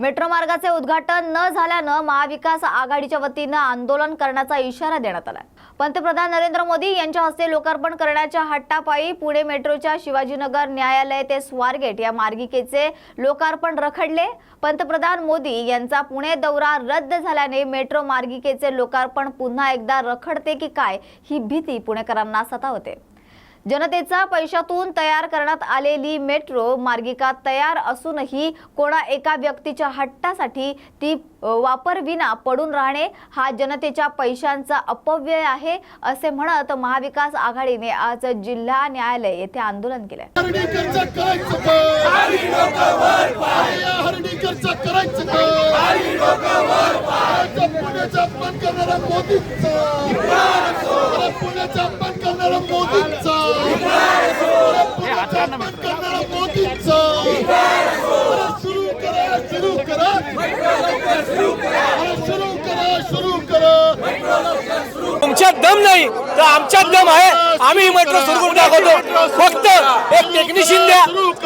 Metro मार्गाचे उद्घाटन न झाल्यानं महाविकास आघाडीच्या वतीनं आंदोलन करण्याचा इशारा देण्यात आला पंतप्रधान नरेंद्र मोदी यांच्या हस्ते लोकार्पण करण्याच्या हट्टापायी पुणे मेट्रोच्या शिवाजीनगर न्यायालय ते स्वारगेट या मार्गिकेचे लोकार्पण रखडले. पंतप्रधान मोदी यांचा पुणे दौरा रद्द झाल्याने मेट्रो मार्गिकेचे लोकार्पण पुन्हा एकदा रखडते की काय ही भीती पुणेकरांना सतावते. जनतेचा पैशातून तयार करण्यात आलेली मेट्रो मार्गिका तयार असूनही कोणा एका व्यक्तीच्या हट्टासाठी ती वापरविना पडून राहणे हा जनतेच्या पैशांचा अपव्यय आहे असे म्हणत महाविकास आघाडीने आज जिल्हा न्यायालय येथे आंदोलन केलं हर्डीकरचं करायचं काय हर्डीकरचं करायचं काय पुण्याचा पुण्याचा अपमान करणारा मोदींचा अरे पुण्याचा अपमान करणारा मोदींचा अरे पुण्याचा अपमान करणारा मोदींचा अरे सुरू करा सुरू करा अरे सुरू करा सुरू करा तुमच्यात दम नाही तर आमच्यात दम आहे. आम्ही मेट्रो सुरू करून दाखवतो. फक्त एक टेक्निशियन द्या.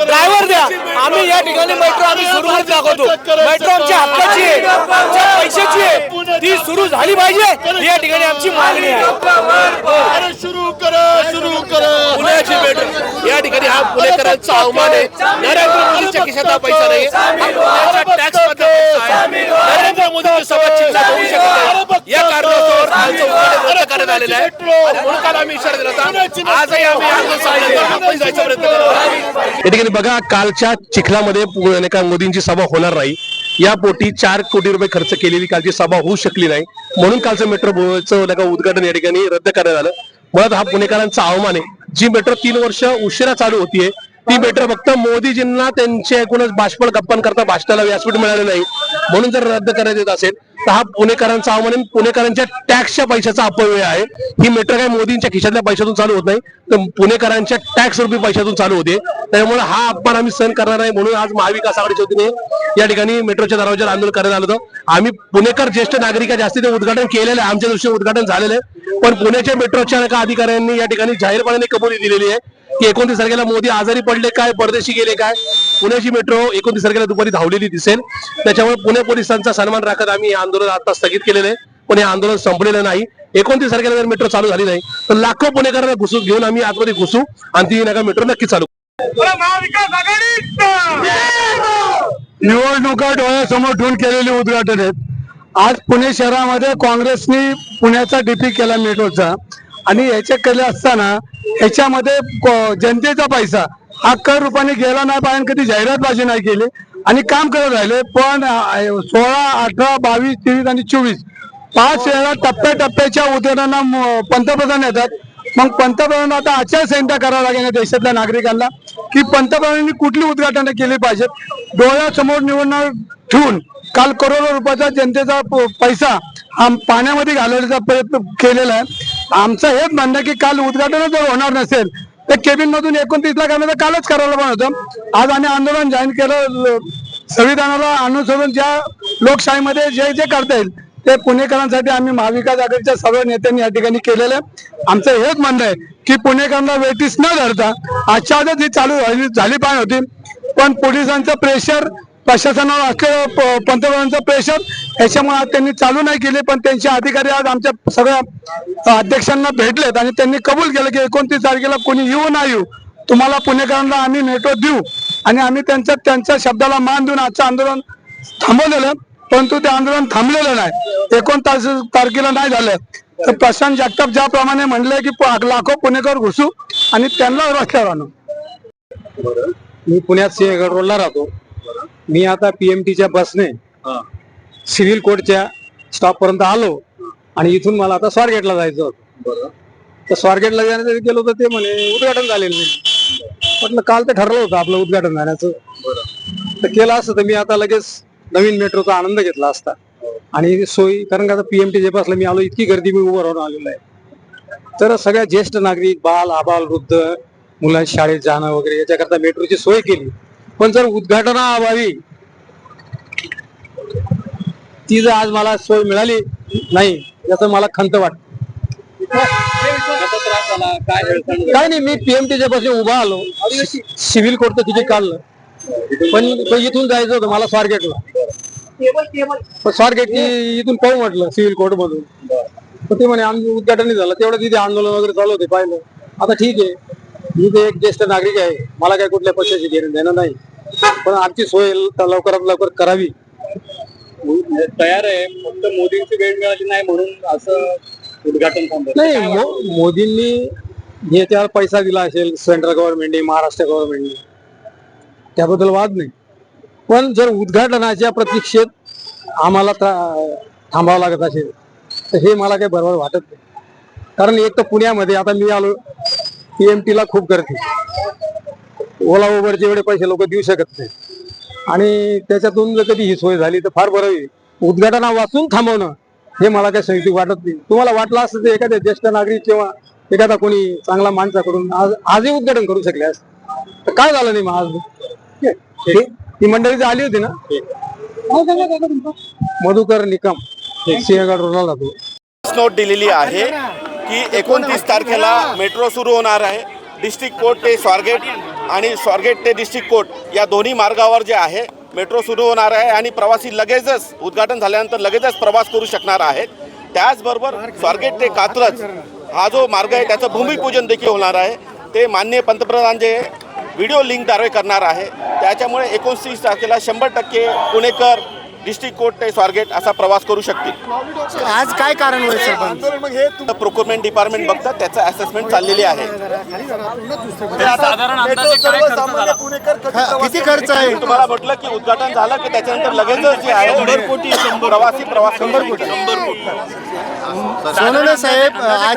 ड्रायव्हर द्या. आम्ही या ठिकाणी मेट्रो आम्ही सुरू दाखवतो. मेट्रो आमच्या हक्काची आहे. आमच्या पैशाची आहे. ती सुरू झाली पाहिजे. या ठिकाणी आमची मागणी आहे. सुरू करा सुरू करा. पुण्याची मेट्रो या ठिकाणी हा पुणेकरांचा अवमान आहे. नरेंद्र मोदीच्या खिशात हा पैसा नाही हा टॅक्स नरेंद्र मोदीची सभा चिंता होऊ शकत या कारणास्तव आमचं उद्घाटन करण्यात आलेलं आहे. म्हणून काल आम्ही इशारा दिला होता. आजही आम्ही जायचा प्रयत्न या ठिकाणी बघा कालच्या चिखलामध्ये पु- का मोदींची सभा होणार नाही. या पोटी चार कोटी रुपये खर्च केलेली कालची सभा होऊ शकली नाही. म्हणून कालचं मेट्रोचं का उद्घाटन या ठिकाणी रद्द करण्यात आलं. मुळात हा पुणेकरांचा अवमान आहे. जी मेट्रो तीन वर्ष उशिरा चालू होतीये ती मेट्रो फक्त मोदीजींना त्यांचे एकूणच बाष्पळ गप्पन करता भाषणाला व्यासपीठ मिळालं नाही. म्हणून जर रद्द करण्यात येत असेल हा पुणेकरांचा अवमान पुणेकरांच्या टॅक्सच्या पैशाचा अपव्यय आहे. ही मेट्रो काय मोदींच्या खिशातल्या पैशातून चालू होत नाही. तर पुणेकरांच्या टॅक्स रुपी पैशातून चालू होते. त्यामुळे हा अपमान आम्ही सहन करणार नाही म्हणून आज महाविकास आघाडीच्या वतीने या ठिकाणी मेट्रोच्या दरवाज्यावर आंदोलन करण्यात आलं होतं. आम्ही पुणेकर ज्येष्ठ नागरिक आहे, ते उद्घाटन केलेलं आहे. आमच्या दृष्टीने उद्घाटन झालेलं आहे. पण पुण्याच्या मेट्रोच्या एका अधिकाऱ्यांनी या ठिकाणी जाहीरपणाने कबुली दिलेली आहे की एकोणतीस तारखेला मोदी आजारी पडले काय परदेशी गेले काय? पुण्याची मेट्रो एकोणतीस तारखेला दुपारी धावलेली दिसेल. त्याच्यामुळे पुणे पोलिसांचा सन्मान राखत आम्ही हे आंदोलन आता स्थगित केलेलं आहे. पण हे आंदोलन संपलेलं नाही. एकोणतीस तारखेला जर मेट्रो चालू झाली नाही तर लाखो पुणेकरांना घुसू घेऊन आम्ही आतमध्ये घुसू आणि ती नका मेट्रो नक्की चालू निवडणुका डोळ्यासमोर ठेवून केलेली उद्घाटन आहेत. आज पुणे शहरामध्ये काँग्रेसनी पुण्याचा डीपी केला मेट्रोचा आणि याचे केले असताना याच्यामध्ये जनतेचा पैसा हा कर रूपाने गेला नाही पाहिजे कधी जाहिरातबाजी नाही केली. आणि काम करत राहिले पण सोळा अठरा बावीस तेवीस आणि चोवीस. पाच वेळा टप्प्याटप्प्याच्या उद्घाटनाला पंतप्रधान येतात. मग पंतप्रधान आता आचारसंहिता करावं लागेल देशातल्या नागरिकांना की पंतप्रधानांनी कुठली उद्घाटनं केली पाहिजेत डोळ्यासमोर निवडणूक ठेवून काल करोडो रुपयाचा जनतेचा पैसा पाण्यामध्ये घालवण्याचा प्रयत्न केलेला आहे. आमचं हेच म्हणणं की काल उद्घाटन जर होणार नसेल तर केबिन मधून एकोणतीसला करण्याचं कालच करायला पण होतं. आज आम्ही आंदोलन जॉईन केलं. संविधानाला अनुसरून ज्या लोकशाहीमध्ये जे जे करता येईल ते पुणेकरांसाठी आम्ही महाविकास आघाडीच्या सर्व नेत्यांनी या ठिकाणी केलेलं आहे. आमचं हेच म्हणणं आहे की पुणेकरांना वेटीस न धरता आजच्या आजच ही चालू झाली पाहिजे होती. पण पोलिसांचं प्रेशर प्रशासनावर असलेलं पंतप्रधानांचं प्रेशर याच्यामुळे आज त्यांनी चालू नाही केले पण त्यांचे अधिकारी आज आमच्या सगळ्या अध्यक्षांना भेटलेत आणि त्यांनी कबूल केलं की एकोणतीस तारखेला कोणी येऊ ना येऊ तुम्हाला पुणेकरांना आम्ही नेटवर्क देऊ आणि आम्ही त्यांच्या त्यांच्या शब्दाला मान देऊन आजचं आंदोलन थांबवलेलं परंतु ते आंदोलन थांबलेलं नाही. एकोणतास तारखेला नाही झालं. तर प्रशांत जगताप ज्याप्रमाणे म्हणले की लाखो पुणेकर घुसू आणि त्यांना रस्त्यावर आणू. मी पुण्यात सिंहगड रोडला राहतो. मी आता पीएमटीच्या बसने सिव्हिल कोर्टच्या स्टॉप पर्यंत आलो आणि इथून मला आता स्वारगेटला जायचं होतं. तर स्वारगेटला जाण्यासाठी गेलो तर ते म्हणे उद्घाटन झालेलं नाही. म्हटलं काल तर ठरलं होतं आपलं उद्घाटन झाल्याचं. तर केलं असतं तर मी आता लगेच नवीन मेट्रोचा आनंद घेतला असता. आणि सोयी कारण का आता पीएमटीच्या बसला मी आलो इतकी गर्दी मी उभं राहून आलेलो आहे. तर सगळ्या ज्येष्ठ नागरिक बाल आबाल वृद्ध मुलांची शाळेत जाणं वगैरे याच्याकरता मेट्रोची सोय केली. पण जर उद्घाटनाअभावी ती जर आज मला सोय मिळाली नाही याचं मला खंत वाटत. काय नाही मी पीएमटीच्या पासून उभा आलो. सिव्हिल कोर्ट तिथे काढलं. पण पण इथून जायचं होतं मला स्वारगेटला. पण स्वारगेट इथून पाहू म्हटलं सिव्हिल कोर्ट मधून. पण ते म्हणे आमचं उद्घाटन झालं. तेवढं तिथे आंदोलन वगैरे चालू होते पाहिलं. आता ठीक आहे. मी ते एक ज्येष्ठ नागरिक आहे. मला काय कुठल्या पक्षाची घेणं देणं नाही. पण आमची सोय लवकरात लवकर करावी. तयार आहे. फक्त मोदींची वेळ मिळाली नाही म्हणून असं उद्घाटन थांबलं नाही मो- मोदींनी याच्यावर पैसा दिला असेल सेंट्रल गव्हर्नमेंटने महाराष्ट्र गव्हर्नमेंटने त्याबद्दल वाद नाही. पण जर उद्घाटनाच्या प्रतीक्षेत आम्हाला था- थांबावं लागत असेल तर हे मला काही बरोबर वाटत नाही. कारण एक तर पुण्यामध्ये आता मी आलो पीएमटी ला खूप गर्दी. ओला उबरचे एवढे पैसे लोक देऊ शकत नाही. आणि त्याच्यातून जर कधी ही सोय झाली तर फार बरं होईल. उद्घाटना वाचून थांबवणं हे मला काही संयुक्त वाटत नाही. तुम्हाला वाटलं असतं ते एखाद्या ज्येष्ठ नागरिक किंवा एखादा कोणी चांगला माणसाकडून आज आजही उद्घाटन करू शकले अस तर काय झालं नाही मग आज? ही ती मंडळी जी आली होती ना? मधुकर निकम सिंहगड रोडला जातो. नोट दिलेली आहे की एकोणतीस तारखेला मेट्रो सुरू होणार आहे. डिस्ट्रिक्ट कोर्ट ते स्वारगेट आणि स्वारगेट ते डिस्ट्रिक्ट कोर्ट या दोन्ही मार्गावर जे आहे मेट्रो सुरू होणार आहे आणि प्रवासी लगेचच उद्घाटन झाल्यानंतर लगेचच प्रवास करू शकणार आहेत. त्याचबरोबर स्वारगेट ते कात्रज हा जो मार्ग आहे त्याचं भूमिपूजन देखील होणार आहे. ते माननीय पंतप्रधान जे व्हिडिओ लिंकद्वारे करणार आहे त्याच्यामुळे एकोणतीस तारखेला शंभर टक्के पुणेकर डिस्ट्रिक्ट कोर्ट ते स्वारगेट असा प्रवास करू शकतील. आज काय कारण होईल प्रोक्युरमेंट डिपार्टमेंट बघतात त्याचं असेसमेंट चाललेली आहे. हा, किती खर्च आहे? मी तुम्हाला म्हटलं की उद्घाटन झालं की त्याच्यानंतर लगेचच जे आहे प्रवासी प्रवास शंभर कोटी. शंभर कोटी. सोनवणे साहेब आज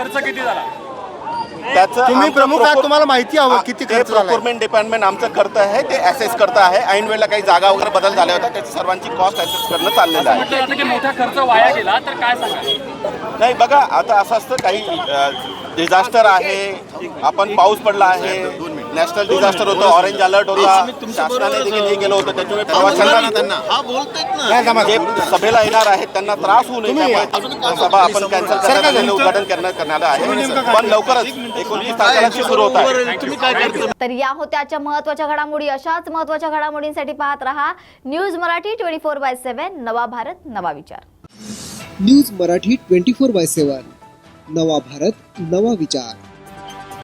त्याचं तुम्ही प्रमुख आहात तुम्हाला माहिती हवं किती ते खर्च प्रोक्युरमेंट डिपार्टमेंट आमचं करत आहे ते असेस करत आहे. ऐन वेळेला काही जागा वगैरे बदल झाल्या होत्या त्याची सर्वांची कॉस्ट असेस करणं चाललेलं आहे. मोठा खर्च वाया गेला तर काय सांगा नाही बघा आता असं असतं काही डिझास्टर आहे आपण पाऊस पडला आहे नॅशनल डिझास्टर होतं ऑरेंज अलर्ट होता. शासनाने देखील हे केलं होतं त्याच्यामुळे प्रवाशांना जे सभेला येणार आहेत त्यांना त्रास होऊ नये. त्यामुळे सभा आपण कॅन्सल करण्यात उद्घाटन करण्यात करण्यात आहे. पण लवकरच एकोणतीस तारखेला ती सुरू होत आहे. तर या होत्या आजच्या महत्त्वाच्या घडामोडी. अशाच महत्त्वाच्या घडामोडींसाठी पाहत रहा news Marathi twenty four by seven. नवा भारत नवा विचार. News Marathi twenty four by seven नवा भारत नवा विचार.